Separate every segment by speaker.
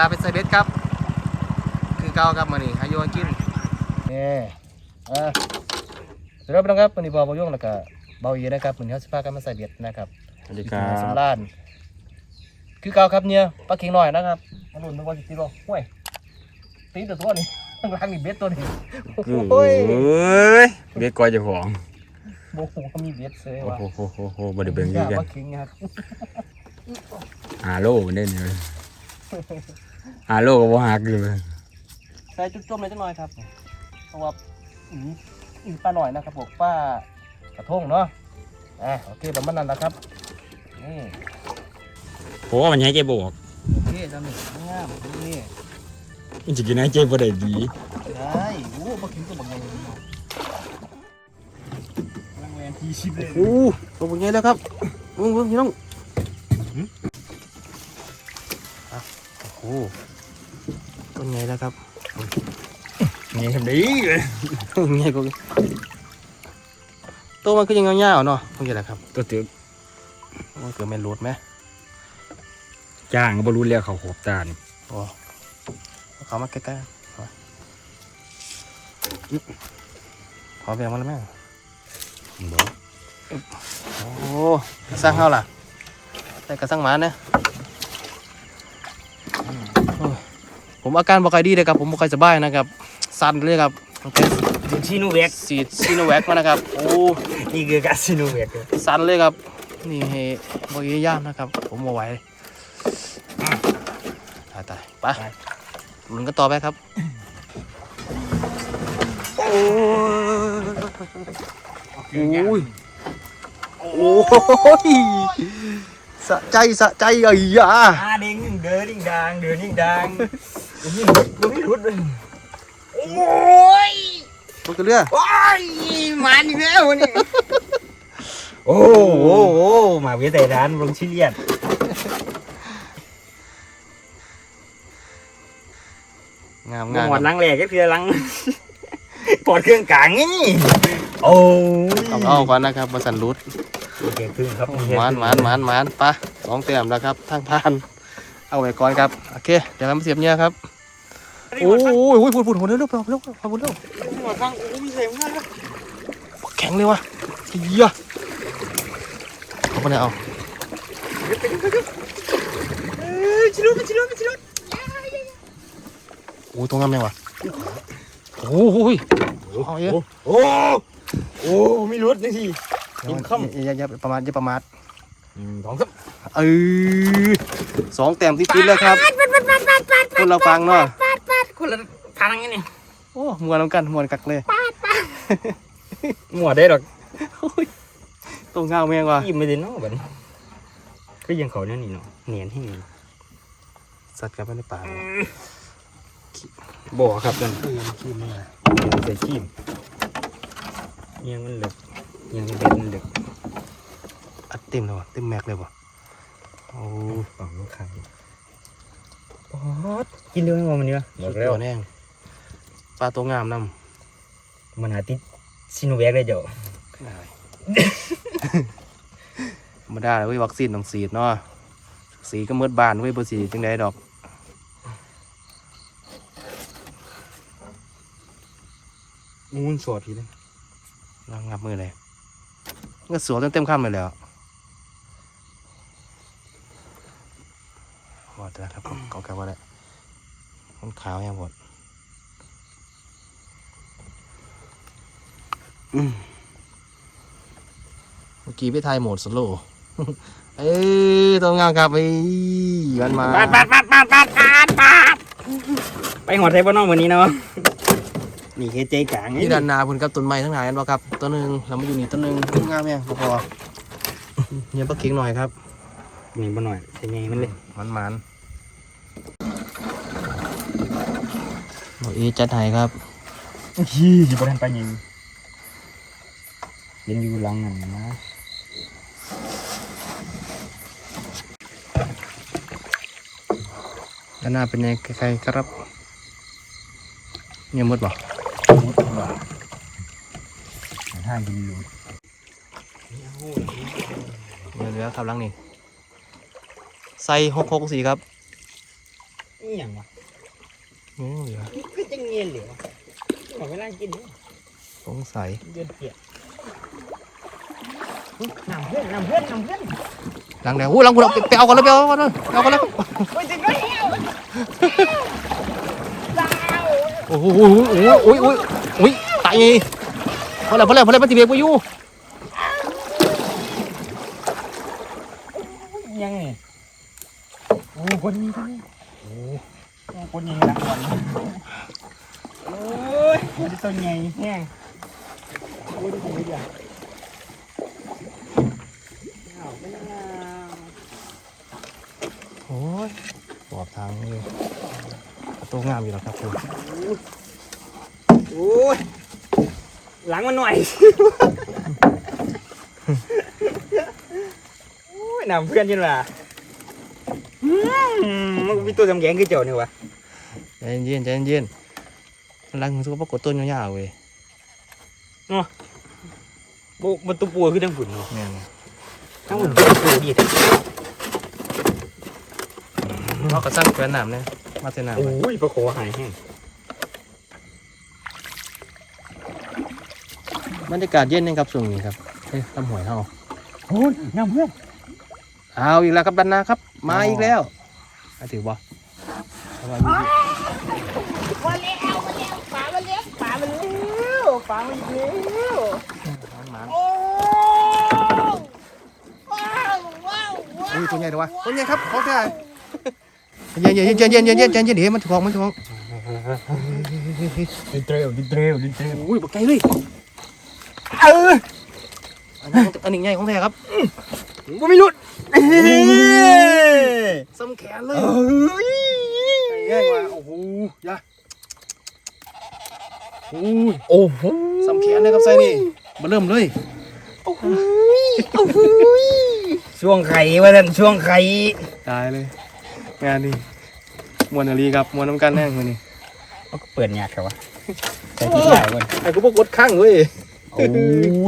Speaker 1: ลาไปใส่เบ็ดครับ คือเก่าครับมื้อนี้ให้โยนกินนี่เออสำหรับน้องครับมื้อนี้บ่บ่ยงแล้วก็เบาอีนะครับมื้อนี้เฮาสิพากันมาใส่เบ็ดนะครับ
Speaker 2: สวัสดี
Speaker 1: ที่
Speaker 2: ครั
Speaker 1: หาด
Speaker 2: บ
Speaker 1: สำราญคือเก่าครับเนี่ยปลาเข็งหน่อยนะครับมาลุ้นนึกว่าสิติดบ่ห่วยตีตัวตัวนี้ข้างล่างนี่เบ็ดตัวนี้
Speaker 2: โอ้ยเบียกกอยเจ้าของ
Speaker 1: โอ้โหเขามีเบ็ดเซย
Speaker 2: โอ้
Speaker 1: ว่ะ
Speaker 2: โหโหโหโหบ่ได้เบิ่งดีกัน
Speaker 1: ปลาเข็งครับ
Speaker 2: หาโลมันได้เนี่ย หาโลก็บ่หักอยู่เลย
Speaker 1: ใส่จุ่มๆเลยจังหน่อยครับเพราะว่าอีอีปลาหน่อยนะครับผมป้ากระทงเนาะอะโอเคประมาณนั้นนะครับนี่
Speaker 2: โหมันให้เจ๊บอก
Speaker 1: โอเคจำหนึ่งงามนี่
Speaker 2: มันสิกินให้เจ๊บ่ได้ดี
Speaker 1: ได้โอ้ปลาเข็งตัวบักใหญ่เลยเนาะลังแวนทีชิปเลย
Speaker 2: โอ้ตัวเป็นไงแล้วครับเบิ่งเบิ่งพี่น้อง
Speaker 1: โอ้ ต้นไงแล้วครับ
Speaker 2: นี่ทำดีเลย
Speaker 1: ไงกูตัวมันก็ยังเงาๆเนาะมันกี่แหละครับ
Speaker 2: ตัวตึก
Speaker 1: มันเกิดแมนรูดไหม
Speaker 2: จ้างก็บ่รู้แล้วเขาขอบตานี่
Speaker 1: โอ้เอาเขามาใกล้ๆเอาอึ๊บขอแบ่งมาแล้วแม่
Speaker 2: บ่
Speaker 1: โอ้สร้างเฮาล่ะ แต่กระสร้างหมาเนี่ยโอ้ย ผมอาการบ่ค่อยดีเลยครับผมบ่ค่อยสบายนะครับสั่นเลยครับตั้งแต่
Speaker 2: เป็นชิโนแวค
Speaker 1: ฉีดซีโนแวคมานะครับโอ้
Speaker 2: นี่คือการชิโนแวค
Speaker 1: สั่นเลยครับนี่ให้บริยามนะครับ ผมมาไหวตายตายไปลุ้นกันต่อไปครับโอ้ยโอ้ยสะใจสะใจไอ้ยา
Speaker 2: อาเด้งเดินดิ่งดังเดินดิ่งดัง นี่บ่มีรุดเลยโอ้ย
Speaker 1: มันก็เรือ
Speaker 2: โอ้ยมาอีกแล้ววันนี้โอ้โหมาเวียแต่ร้านลงชิเลียน
Speaker 1: งาม
Speaker 2: งางา
Speaker 1: ม
Speaker 2: หมดลังแหลกก็คือลังปอดเครื่องกลางนี่โอ้ย
Speaker 1: เอาเอาก่อนนะครับมาสันรุด
Speaker 2: โอเคครึ่งครับ
Speaker 1: หมานหมานหมานหมานไปะสองเต็มแล้วครับทางผ่าน เอาไว้ก่อนครับ โอเค เดี๋ยวมาเสียบเนี่ยครับ โอ้ยโอ้ยพูดพูดพูดเร็วเร็วเร็วเร็วพูดเร็ว
Speaker 2: หมดฟังโอ้ยมีเสียงมาก
Speaker 1: แข็งเลยวะเฮียเอาไปไหนเอา
Speaker 2: เอ้ยชิลุชิลุชิลุ
Speaker 1: โอ้ยตรงนั้นไหมวะโอ้ยเอาเยอะ
Speaker 2: โอ้โอ้มีรถนี่ทีกินค่ำ
Speaker 1: อย่าอย่าอย่าประมาทอย่าประมาท
Speaker 2: สองสับ
Speaker 1: เออสองแต้มติดๆแล้วครับ คนเราฟังเนาะ
Speaker 2: คนละทางนี่
Speaker 1: โอ้มวนน้ำกันมวนกักเลย
Speaker 2: หมวดได้หรอก
Speaker 1: ตรงเงาแมงว่ะ
Speaker 2: ยิ้มไม่ได้เนาะบัดนี้ก็ยังเขาเนี่ยนี่เนาะเนียนให้
Speaker 1: สัตว์กันไปในป่าเลย
Speaker 2: บ่ครับนั่น
Speaker 1: เออขี้แม่
Speaker 2: ใส่ขี้มยังมันเหลือกยังเด็ดมันเหลือก
Speaker 1: อัดเต็มเลยวะเต็มแม็กเลยวะ โอ้
Speaker 2: ฝังลูกค้าปอดกินด้วยมั้ยมันนี่ยบอกแล้ว
Speaker 1: ตัวแน่งปลาตัวงามน
Speaker 2: มันหาติดซิโนแวคเลยเจ้า
Speaker 1: ได้ธรรมดาเลยเว้ยวัคซีนต้องฉีดเนาะสีก็มืดบานเว้ยบ่สีจังไดดอก
Speaker 2: มูนสดทีเลย
Speaker 1: ลองงับมือเลยก็สวมเต็มๆคำเลยแล้วหม ดแล้วครับผมเกาๆว่าแล้วมันขาวยังหมดอืมเมื่อกี้ไปไทยโหมดสโลว์เอ้ยตัวงามครับไอ้มันมา
Speaker 2: ปาดปาดปาดปาดปาดปาดปาดไปหัวไทยบ้านนอกวันนี้เนาะนี่คือใจกลาง
Speaker 1: นี่ด้านหนาพุ่นกับต้นไม้ทั้งหลายกันบ่ครับตัวหนึ่งแล้วมาอยู่นี่ตัวหนึ่งงามยังพอพอเนี่ยปลาเค็งหน่อยครับ
Speaker 2: นี่บ่หน่อยใช่ไงมันเลย
Speaker 1: มันมัน โอ้ยจัดให้ครับ
Speaker 2: ยี่อยู่บนทันไปยิงเย็นอยู่หลังนั่นนะ
Speaker 1: ด้านหน้าเป็นยังใครๆครับเนี่ยมดบ่
Speaker 2: ห้ากิโล
Speaker 1: เหลือๆครับหลังนี่ใส่หกหกสี่ครับ
Speaker 2: โอ้นี่อย่างวะ
Speaker 1: โอ้เหลือ
Speaker 2: นี่คือจังเงียนเหลวขอเวลากินนี่
Speaker 1: สงสัย
Speaker 2: เดือนเปียกน้ำเพื่อนน้ำเพื่อนน้ำเพื่อน
Speaker 1: หลังแล้วอู้หลังกูเอาไปไปเอากันแล้วไปเอากันแล้วไปเอากันแล้ว
Speaker 2: โอ้ยจริงไหมดาว
Speaker 1: โอ้โหโอ้โหโอ้ยโอ้ยโอ้ยตายไงพอแล้วพอแล้วพอแล้วมันติเบรกไปอยู่
Speaker 2: ยังไงโอ้คนนี้คนนี้โอ้คนนี้หลังวันโอ้ย มันตัวใหญ่แห้งโอ้ยดูดิอะอ้าวไม่น่า
Speaker 1: โอ้ยบอกทางเลยประตูงามอยู่แล้วครับคุณ
Speaker 2: โอ้ยหลังมันหน่อย โอ้ยนำเพื่อนยินว่ะอืมมันมีตัวจำแยงคือเจ้านี่วะ
Speaker 1: ใจเย็นใจเย็น หลังมันสุกปรากฏต้นยาวๆเว้ย
Speaker 2: โบมันตัวปูคือทั้งฝุ่นเนาะ
Speaker 1: แม่น
Speaker 2: ทั้งฝุ่นเป็นปูดิ
Speaker 1: เราก็สร้างแขวนน้ำเนี่ยมาเทน้ำ
Speaker 2: โอ้ยปลาโขหายแห้ง
Speaker 1: บรรยากาศเย็นนะครับช่วงนี้ครับเฮ้ยตำหวยเฮา
Speaker 2: โอ้ยน้ำเพื่อน
Speaker 1: เอาอีกแล้วครับดันนาครับ มาอีกแล้วอะถือบ่เอาไว้อยู่ที่
Speaker 2: มาแล้วมาแล้วปลามาแล้วปลามาแล้วปลามาอีกแล้ว
Speaker 1: หมา
Speaker 2: โอ้ว้าวว้าวว้า
Speaker 1: อุ้
Speaker 2: วย
Speaker 1: ตัวใหญ่เลยวะตัวใหญ่ครับขอแค่เย็นเย็นเย็นเย็นเย็นเย็นเย็นเย็นเดี๋ยวมันท้องมันท้อง
Speaker 2: ดิเทรลดิเทรลดิเทรล
Speaker 1: อุ้ยบอกไกลเลย
Speaker 2: เออ
Speaker 1: อันนี้อันนี้ใหญ่ของแท้ครับ
Speaker 2: บ่มีหลุดเอ้ย
Speaker 1: ซ้ำแขนเลย
Speaker 2: ย
Speaker 1: แย่งว่ะโอ้โหยาโอ้
Speaker 2: โห
Speaker 1: ซ้ำแขนเลยครับไส้นี่มาเริ่มเลย
Speaker 2: ช่วงไข่ว่าท่านช่วงไข่
Speaker 1: ตายเลย งานนี้มวนอลีครับมวนน้ำกันแน่งมือนี่
Speaker 2: เอาก็เปิดยากครับวะใส่ที่ใหญ่เว้ย
Speaker 1: ไอ้กูบอกกดข้างเว้ย
Speaker 2: โอ้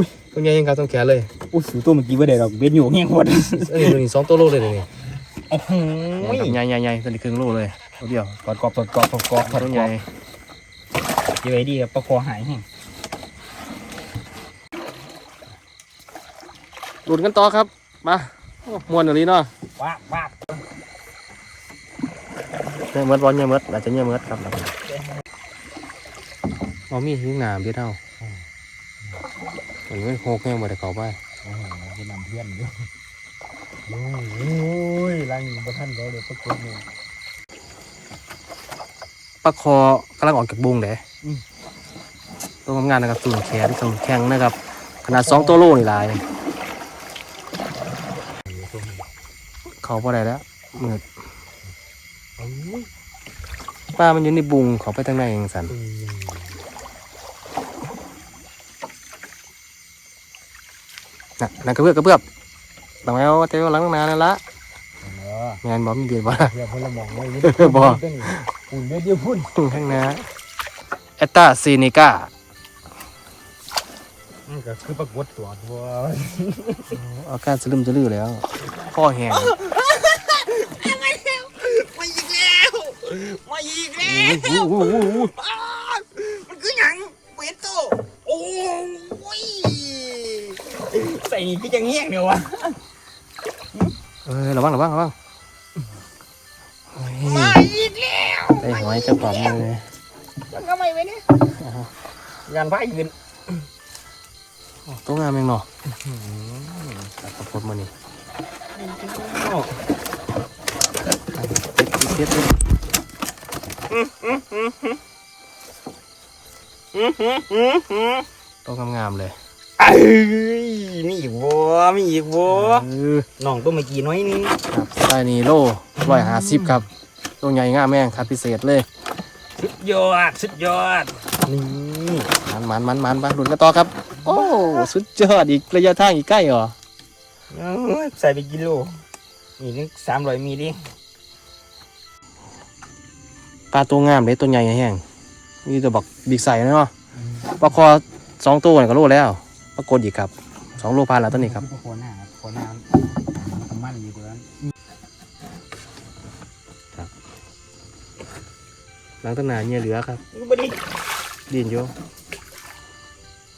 Speaker 2: ย
Speaker 1: ตัวใหญ่ยังครับซ้ำแขนเลย
Speaker 2: โอ้ยสูตัวเมื่อกี้ว่าได้ดอกเบ็ดอยู่เงี้ยโคตร
Speaker 1: อันนี้ตัวนี้สองตัวโลเลยเดี๋ยวนี้
Speaker 2: โอ้โห
Speaker 1: ใหญ่ใหญ่ใหญ่ตัวนี้ครึ่งโลเลยตัวเดียว
Speaker 2: กอดกอดกอดกอดกอดกอดกอด
Speaker 1: ตัว
Speaker 2: ให
Speaker 1: ให
Speaker 2: ญ่
Speaker 1: ญ่
Speaker 2: ยี่ไว้ดีครับประคอหายแห้ง
Speaker 1: ลุดกันต่อครับ มามวนอลีเนาะ
Speaker 2: ว้าว้า
Speaker 1: เนี่ยเมิดบอลเนี่ยเมิดอาจจะเนี่ยเมิดครับบอมีหิ้งหนามเบี้ยเท่าโอ้ยมันโคกแง่หมดเลยเขาไป
Speaker 2: โอ้โหจะนำเพื่อนอยู่โอ้ยลังบ่ท่านเขาเลยประกฏนี่
Speaker 1: ปลาคอกำลังออกจากบุงเด้ตัวทำงานนะครับสูนแขนสูนแข็งนะครับ ขนาดสองตัวโลนี่หลาย เขาพอได้แล้วมืดปลามันอยู่ในบุงเขาไปทางไหนเองสันน่ะนั่นกระเบื้อกระเบื้อกหลังแล้วเทวหลังนานนั่นละ
Speaker 2: เออ
Speaker 1: แมนบอมีเดียดบ่
Speaker 2: เพื่อพลมองเลย
Speaker 1: บ่
Speaker 2: ปุ่นเดียวเดียวพุ่น
Speaker 1: ข้างหน้าเอตตาซีนิกา
Speaker 2: มันก็คือประกวดตัวตัว
Speaker 1: อาการสลืมสลือแล้วข้อแห้ง
Speaker 2: มาอีกแล้วมาอีกแล้ว
Speaker 1: โอ้โหโอ้โห
Speaker 2: อ้า มันคือหยังเบ็ดโตโอ้ยใส่นี่คือจังเงี้ยงเดียววะ
Speaker 1: เอ้ยระวังระวังระวังโอ้ย
Speaker 2: มาอีกแล้ว
Speaker 1: ไอ้หอยจะปลอมเลย
Speaker 2: มันก็ไม่ไปเนี่ยงานพายยืน
Speaker 1: ตัวงามเองเนาะตัดกระพดมานี่เทียบเลย ตัวงามๆเลย
Speaker 2: เอ้ยมีอีกวัวมีอีกวัว
Speaker 1: เออ
Speaker 2: น้องตัวเมื่อกี้น้อยนึง
Speaker 1: ครับไส้นี่โลร้อยห้าสิบครับ ตัวใหญ่งามแม่งคัดพิเศษเลย
Speaker 2: สุดยอด สุดยอด นี่
Speaker 1: มันมันมันมันมาหลุนกันต่อครับ โอ้ สุดยอดอีกระยะทางอีกใกล้เหรอ
Speaker 2: เอาใส่ไปกิโลนี่นึงสามร้อยมีดิ
Speaker 1: ปลาตัวงามเลยตัวใหญ่แห้งมีตัวบอกบิ๊กใส่เนาะปลาคอสองตัวนี่ก็โลแล้วปรากฏอีกครับสองโลพันแล้วตัวนี้ครับ
Speaker 2: โคหน้าครับโคหน้ามันมันอยู่ตัวนั้น
Speaker 1: หลังต้นหนาเนี่ยเหลือครับ
Speaker 2: กูบ่ได้
Speaker 1: ดินอยู่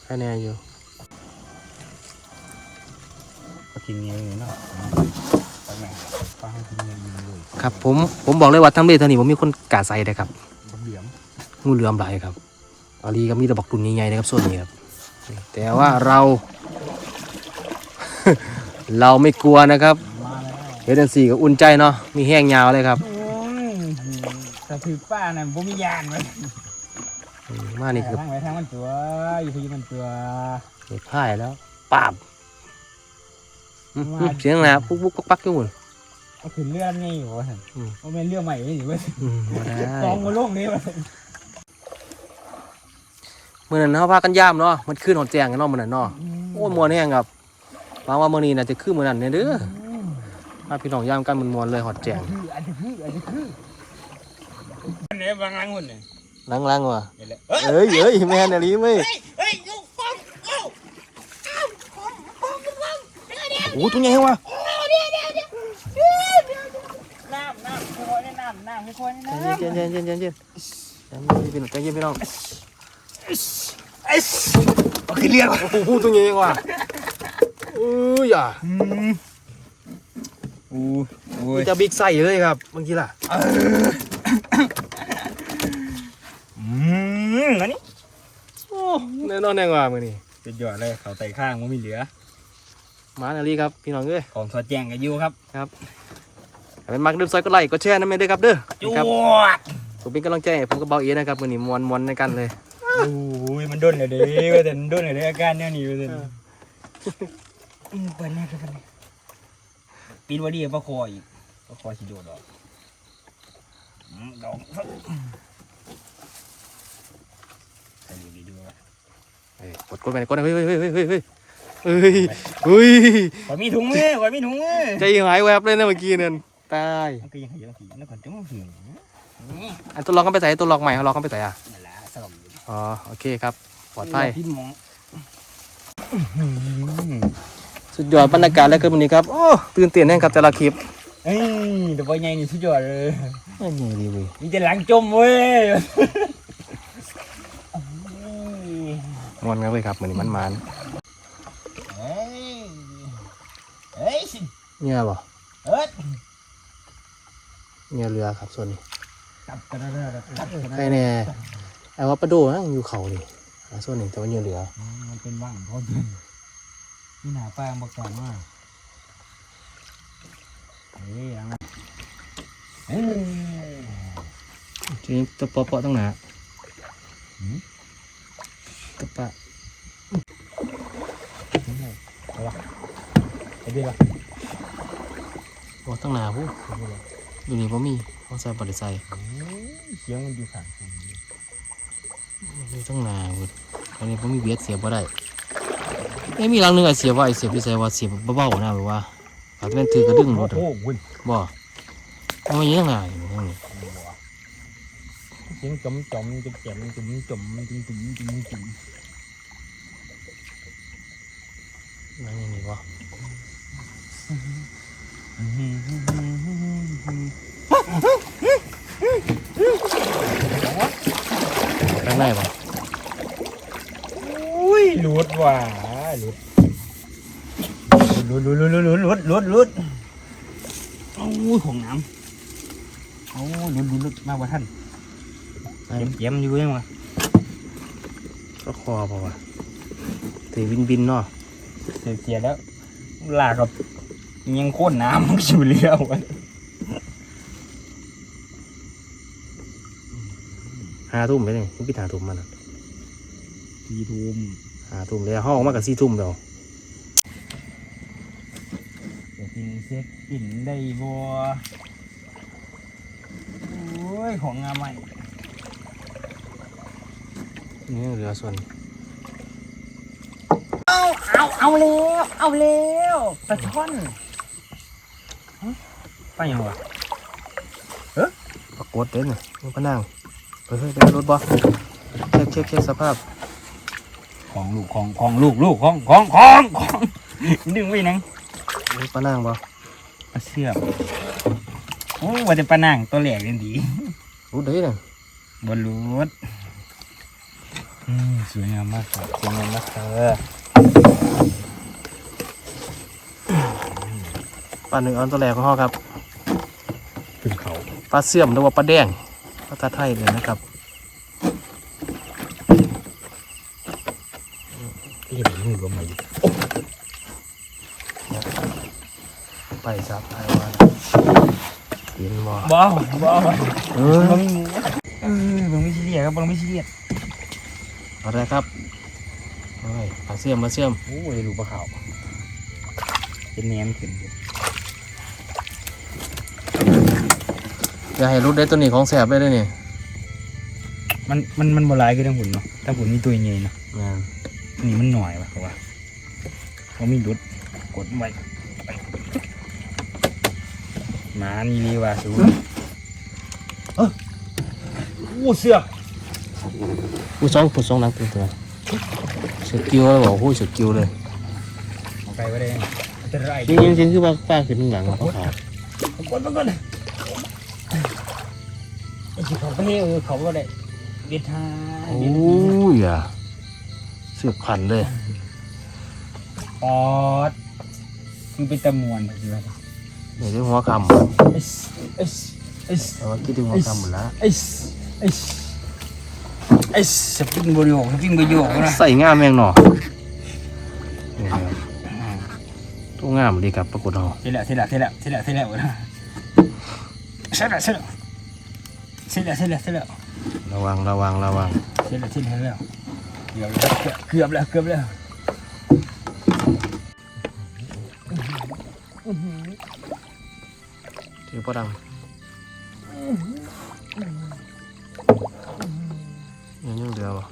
Speaker 1: คะแนนอยู่
Speaker 2: ก็กินเงี้ยเนาะไปแม่ฟังกินเงี้ยเลย
Speaker 1: ครับผมผมบอกเลยว่าทั้งเบทานี่ผมมีคนกาใส่เลยครับ
Speaker 2: บ่เหลี่ยม
Speaker 1: งูเหลือมหลายครับอาลีก็มีแตะบักตุนใหญ่ๆนะครับส่วนนี้ครับแต่ว่าเรา เราไม่กลัวนะครับ
Speaker 2: มาแล้ว
Speaker 1: เฮดเดนสี่ก็อุ่นใจเนาะมีแห้งยาวเลยครับ
Speaker 2: โอ้ยแต่ถือป้าน่ะบ่มียานไว้
Speaker 1: อืมมานี่คือ
Speaker 2: ทางไว้ทางมันตัวอยู่ที่มันตัว
Speaker 1: นี่พ่ายแล้วปาบอืมเสียงนะปุ๊กปุ๊กปักปักอยู่หมด
Speaker 2: ก็คือเลื่อนนี่อยู่ว่าซั่น
Speaker 1: อืม
Speaker 2: บ่แม่นเรื่องใหม่นี่อยู่ว่า
Speaker 1: อืมบ่ได้
Speaker 2: กองมาลงนี่ว่า
Speaker 1: เมื่อนั้นเขาพากันย่ามเนาะมันขึ้นหอดแจงกันเนาะมื่อนั้นเนาะโอ้ยมวนแห้งครับหวังว่ามื่อนี้น่าจะขึ้นมื่อนั้นเนี่ยเด้อพาพี่น้องย่ามกันมันมวนเลยหอดแจง
Speaker 2: คืออันนี้คืออันนี้คืออันนี้บางหลังคนนี่
Speaker 1: ลังๆว่ะ
Speaker 2: เห็นแล้ว
Speaker 1: เอ้ยเอ้ยแม่นอะไรไหม
Speaker 2: เฮ้ยลูกป้อมเอ้า
Speaker 1: โอ้ตัวใหญ่ว่ะ
Speaker 2: น้ำน้ำค่อยๆน้ำน้ำค่อยๆน้ำ
Speaker 1: เย็นเย็นเย็นเย็นเย็นเย็นใจเย็นพี่น้อง
Speaker 2: ไอ้โอเคเรียกว่า
Speaker 1: โอ้โหตัวใหญ่ว่ะเอ้ยอะ
Speaker 2: อืมอู้โอ้ย
Speaker 1: จะบิ๊กไซส์เลยครับเมื่อกี้ล่ะ
Speaker 2: อืมอันนี้
Speaker 1: โอ้แน่นอนแน่ว่ามื่อนี้
Speaker 2: สุดยอดเลยเขาไต่ข้างมันม่เหลือ
Speaker 1: มานาลีครับ พี่น้องเอ้ย
Speaker 2: ของสอดแจงกับยูครับ
Speaker 1: ถ้า เป็นมักดื่มซอยก็ไล่ก็แช่นั่นเองได้ครับเด้อ
Speaker 2: จวด
Speaker 1: ผมเป็นกำลังใจใผมก็เบาเอียนะครับมือนี้มวนมวนในกันเลย
Speaker 2: โอ้ยมันด้นเลยเด้อแต่มันด้นเลยอาการเนี่ยนี่ว่าแต่ปันี่ก็ปันนี่ปีนวันนี้ก็คออีกก็คอสิโดดออกดอกใส่ดีด้วย
Speaker 1: กดกดไปกดไปเฮ้ยเฮ้ยเฮ้ยเฮ้ยเฮ้ยเฮ้ยเฮ้ย
Speaker 2: ขอมีถุงมือขอมีถุงมือ
Speaker 1: ใจหายแวบเลยนะเมื่อกี้เนี่ยาย
Speaker 2: มันก็ยังขยันขี่แล้วก่อนจังหืมนี่
Speaker 1: อันตัวล็อกกันไปใส่ตัวล็อกใหม่เขาล็อกกันไปใส่อะ
Speaker 2: นั่นแหละสลบอยู่
Speaker 1: อ๋อโอเคครับปลอดภัย
Speaker 2: พี่หมอง
Speaker 1: สุดยอดบรรยากาศแล้วกันวันนี้ครับโอ้ตื่นเต้นแน่ครับแต่ละคลิป
Speaker 2: เอ้ยเดี๋ยวไปไงนี่สุดยอดเลย
Speaker 1: ไม่มีดีเว้ย
Speaker 2: มีแต่หลังจมเว้ย
Speaker 1: มวนกันเลยครับวันนี้มันมัน
Speaker 2: เฮ้ยเฮ้ยสิ
Speaker 1: ๆเนี่ยบ่
Speaker 2: เอิด
Speaker 1: เนี่ยเรือครับส่วนนี้
Speaker 2: ตับกระเด้อตับกระ
Speaker 1: ใคร
Speaker 2: เด้อ
Speaker 1: แน่ไอ้ว่าปลาโดนะอยู่เขานี่อ่าส่วนนี้แต่ว่าเนี่ยเรือ
Speaker 2: มันเป็นว่างเพราะดินนี่หนาป้าบอกก่อนว่าเฮ้ยหลังเฮ้ย
Speaker 1: ทีนี้ตัวปอปอต้องหนาตัวปะ
Speaker 2: ไอ้เบี้ยละ
Speaker 1: ปอต้องหนาผู้ อยู่นี่ผมมีเขาใส่บริใส่
Speaker 2: เสียงมันอยู่ข้าง
Speaker 1: มีต้องหนาเว้ยอันนี้ผมมีเบียดเสียบบ่ได้เอ้ยมีรังหนึงอะเสียบไว้เสียบที่ใส่ว่าเสียบเบาๆนะแบบว่าอาจจะเป็นถือกระดึงรถอะ
Speaker 2: โอ้โห
Speaker 1: บ่เอามาเยอะงานอยู่ตรงนี้
Speaker 2: เสียงจมจมจมจมจมจมจมจมจมจม
Speaker 1: นั่นนี่บ่ ข้างในบ่
Speaker 2: อุ้ยหลุดว่ะหลุดหลุดหลุดหลุดหลุดหลุดหลุดหลุดโอ้ยของน้ำโอ้ยหลุดหลุดหลุดมาว่าท่านเยี่ยมเยี่ยมอยู่ยังวะ
Speaker 1: ก็คอบ่วะถือบินบินๆเนาะ
Speaker 2: เสียเสียแล้วลากกับยังโค่นน้ำมันอยู่เลี้ยว
Speaker 1: ห้าทุ่มไปนี่พี่หาทุ่มมันน่ะ
Speaker 2: ทีทุ่ม
Speaker 1: ห้าทุ่มแล้วห้องออกมากับสี่ทุ่มแล้ว
Speaker 2: จะกินเซ็กกินได้บัวโอ้ยของงามใหม่
Speaker 1: นี่เรือส่วน
Speaker 2: เอาเอาเอาแล้วเอาแล้วปลาช่อนฮะไปยังวะ
Speaker 1: ปรากฏเด้นี่มันก็นั่ง เฮ้ยเฮ้ยเดี๋ยวรถบ่เช็คเช็คเช็คสภาพ
Speaker 2: ของลูกของของลูกลูกของของของของดึงไว้นัง
Speaker 1: รถก็นั่งบ่
Speaker 2: ปลาเชื่อมโอ้ว่าจะปลาหนางตัวแหลกเล่นดี
Speaker 1: รู้ได้น่ะ
Speaker 2: บอลลูดอืมสวยงามมากครับสวยงามมากเธอ
Speaker 1: ปลาหนึ่งออนตัวแรกของเขาครับ
Speaker 2: ขึ้นเขา
Speaker 1: ปลาเสื่อมหรือว่าปลาแดง ภาษาไทยเลยนะครับ
Speaker 2: ที่เห็นมือก็มาอยู่
Speaker 1: ไปซับไทยว่าเห็นบ่
Speaker 2: บ้าบ้า
Speaker 1: เออ
Speaker 2: บังมีหมูเออบังไม่ซีเรียสครับบังไม่ซีเรียส
Speaker 1: เอาละครับเฮ้ยปลาเสื่อมปลาเสื่อม
Speaker 2: โอ้ยดูปลาขาวเป็นแหนมขึ้น อยู่
Speaker 1: อย่าให้รุดได้ตัวนี้ของแสบเลยเด้อนี่
Speaker 2: มันมันมันบหลายคือทั้งหุ่นเนาะทั้งหุ่นมีตัวใหญ่เนาะ
Speaker 1: แม่น
Speaker 2: อันนี่มันหน่อยว่ะเขาว่าเขามีดุดกดไว้ไปหมานี่รีว่าสูเออโอ้เสือก
Speaker 1: ผู้สองผู้สองนักตัวตัวสกิลเลยบอกผู้สกิลเลย
Speaker 2: เอาไปไว้ได้ยังอันตราย
Speaker 1: จริงจริงๆคือว่าป้าขึ้นหลังเขาขาว
Speaker 2: กดมันก่อนไอ้ที่ เขาไปเออเขาก็ได้เด็ดทา
Speaker 1: โอ้
Speaker 2: เด็ด
Speaker 1: ยอะเสือบขันเลย
Speaker 2: ปอดคือเป็นตะมวนแบบนี้ว่า
Speaker 1: เดี๋ยวหัวค
Speaker 2: เอสเอสเอสำ
Speaker 1: แต่ว่าคิดถึงหัวคำหมดละ
Speaker 2: เอสเอสเอสสปริงบริโภคสปริงบริโภคนะ
Speaker 1: ใส่งามแมงหน่อนี่ครับตัวงามดีครับปรากฏเอา
Speaker 2: เสร็จแล้วเสร็จแล้วเสร็จแล้วเสร็จแล้วเสร็จแล้วนะเสร็จแล้วเสร็จแล้ว เสร็จแล้วเสร็จแล้วเสร็จแล้ว
Speaker 1: ระวังระวังระวัง
Speaker 2: เสร็จแล้วเสร็จแล้วเกือบแล้วเกือบแล้วเกือบแล้ว
Speaker 1: ถือปลาดังยังยังเดียวบ่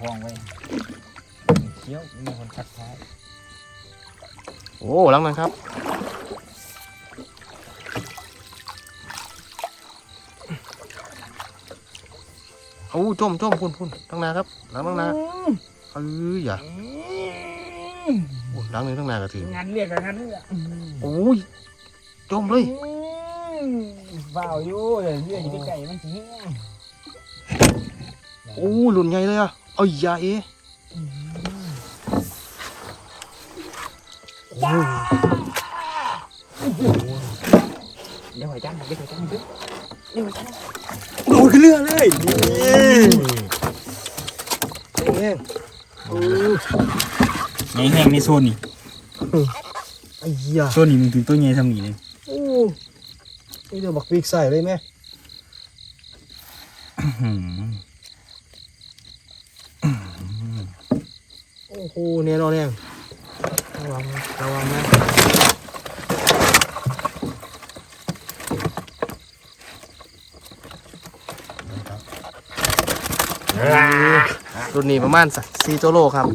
Speaker 2: ห้องไว้เคี้ยวมีคนทักทาย
Speaker 1: โอ้หลังนั้นครับ โอ้จมจมพุ่นพุ่นตั้งนาครับหลังตั้งนาเอ้ยอย่าโอ้หลังนี้ตั้งนากระถืองา
Speaker 2: นเรียกกับงานเรียก
Speaker 1: โอ้ยจมเลย
Speaker 2: เฝ้าอยู่เดี๋ยวเรียกอยู่ใกล้มันจี
Speaker 1: โอ้หลุนใหญ่เลยอะเอ้ยอยาเอ๋โอ้ย
Speaker 2: เดี๋ยวหอยจ้างเดี๋ยวหอยจ้างเดี๋ยว
Speaker 1: โดนขึ้น เรือเลยเองโอ้ย
Speaker 2: ใหญ่แห้งในโซนนี่
Speaker 1: ไอ้เหี้ย
Speaker 2: โซนนี่มึงถึงตัวใหญ่ทำนี่เลย
Speaker 1: โอ้นี่เดี๋ยวบักปีกใส่เลยไหมโอ้โหเนี่ยนอนเนี่ยระวังนะระวังนะ รุ่นนี้ประมาณสักสี่ตัวโลครับ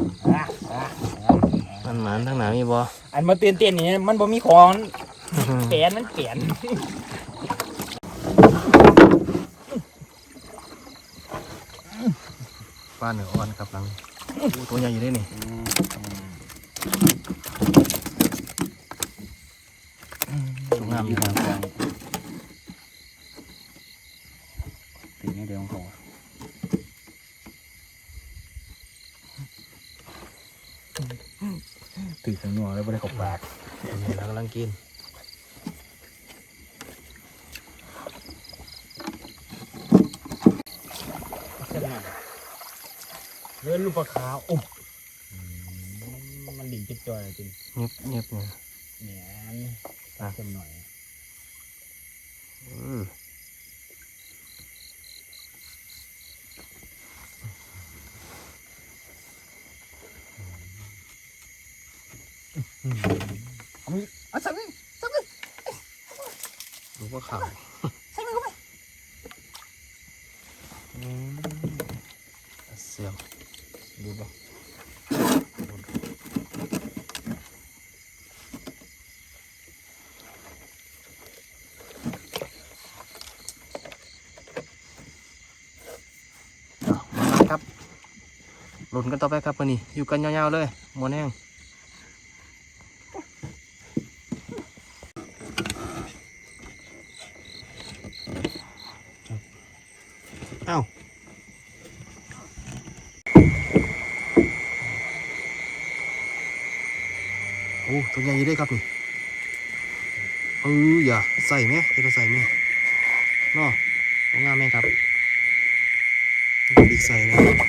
Speaker 1: มันหมานทั้งหนามีบ่
Speaker 2: อันมาเตียนเตียนนี่มันบ่มีของแปลนมันเปลี่ยน
Speaker 1: ป้าเหนืออ่อนครับหลังโอ้ตัวใหญ่อยู่ได้นี่สวยงามอยู่ครับ
Speaker 2: ถึงนี่เดี๋ยวของเขาตื่นข้างนอกแล้วไม่ได้ขบปาก
Speaker 1: นี่เรากำลังกิน
Speaker 2: เลื่อนลูกปลาขาวโอ้มันดิ่งจิตจอยจริง
Speaker 1: เงียบเงียบเนี่ย
Speaker 2: เนี่ยปลาเค็มหน่อย
Speaker 1: เออ ลุนกันต่อไปครับวันนี้อยู่กันยาวๆเลยมวนแห้งเอ้าโอ้ตัวใหญ่เลยครับนี่เอออย่าใส่ไหมเดี๋ยวใส่ไหมเนางงามไหมครับบิ๊กใส่เลย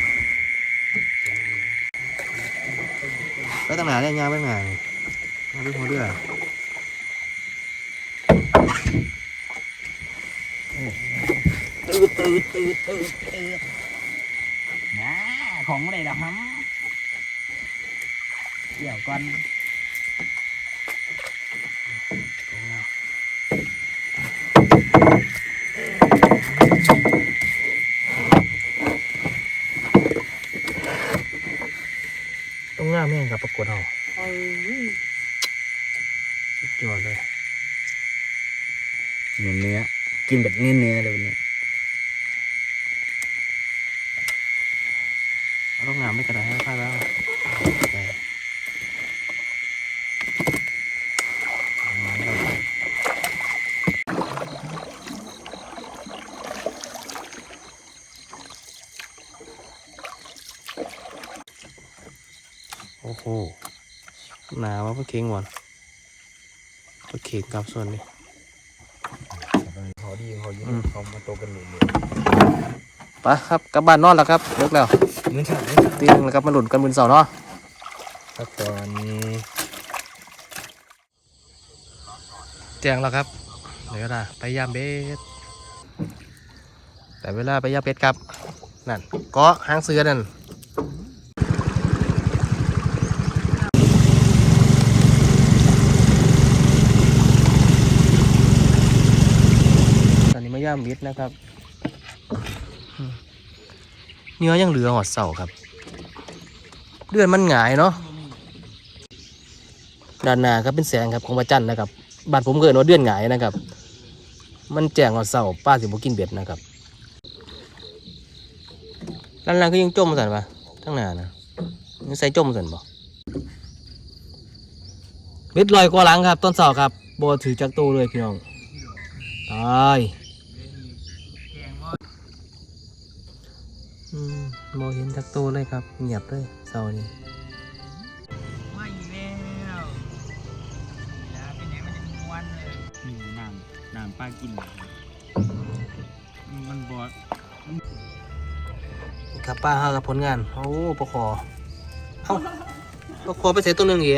Speaker 1: ตืด
Speaker 2: ตืดตืดตืดตืดนะของอะไรล่ะฮัมเดี๋ยวก่อน
Speaker 1: ต้องง่ามแม่งครับประกวดเอาสุด ยอดเลย
Speaker 2: เนื้อเนื้อกินแบบเนื้อเนื้อเลยวันนี้
Speaker 1: เอาต้องงามไม่กระดาษให้พลาดแล้วแต่เอามาแล้วโอ้โหหนาวว่าเพื่อเค้งก่อน เพื่อเค้งครับส่วนนี้
Speaker 2: พอดีพอดี
Speaker 1: อืม
Speaker 2: เขามาโตกันหมดเลย
Speaker 1: ไปครับกลับบ้านนอนแล้วครับเลิกแล้ว
Speaker 2: เงินฉัน
Speaker 1: ตีหนึงแล้วครับมาหลุนกันมือเสาร์เนาะ
Speaker 2: ครับตอนนี้
Speaker 1: แจ้งแล้วครับเดี๋ยวนะไปยามเบ็ดแต่เวลาไปยามเบ็ดครับนั่นเกาะหางเสือนั่นตอนนี้มา ยามเบ็ดนะครับเนื้อยังเหลือหอดเสาครับเลือดมันหงายเนาะด้านหน้าครับเป็นแสงครับของพระจันทร์นะครับบานผมเกิดว่าเดือนหงายนะครับ มันแจ้งว่าเสาป้าสิบกินเบ็ดนะครับด้านล่างก็ยังจมสันปะทั้งหน้านะยังใส่จมสันบ่เบ็ดลอยกว่าหลังครับ ต้นเสาครับโบถือจักตูเลยพี่น้องตาย อืมโบเห็นจักรตูเลยครับ เงียบเลยเสาร์นี้
Speaker 2: ไม่แล้วอย่าไปไหนมันจะมีวันเลยนี่น้ำน้ำปลากิน มันบอด
Speaker 1: ครับป้าฮากับผลงาน โอ้ปะคอเอ้าปะคอไปใส่ตัวหนึ่งอีก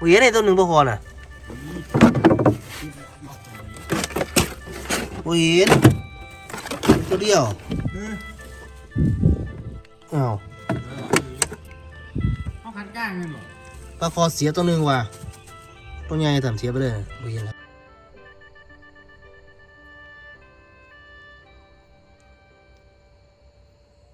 Speaker 1: เวียในตัวหนึ่งปะคอน่ะเวียน ตัวเดียวอ้าว
Speaker 2: เขาคันก้างเงินหรอ
Speaker 1: ปลาคอเสียตัวหนึ่งว่ะตัวใหญ่ต่ำเสียไปเลยเวียนแล้ว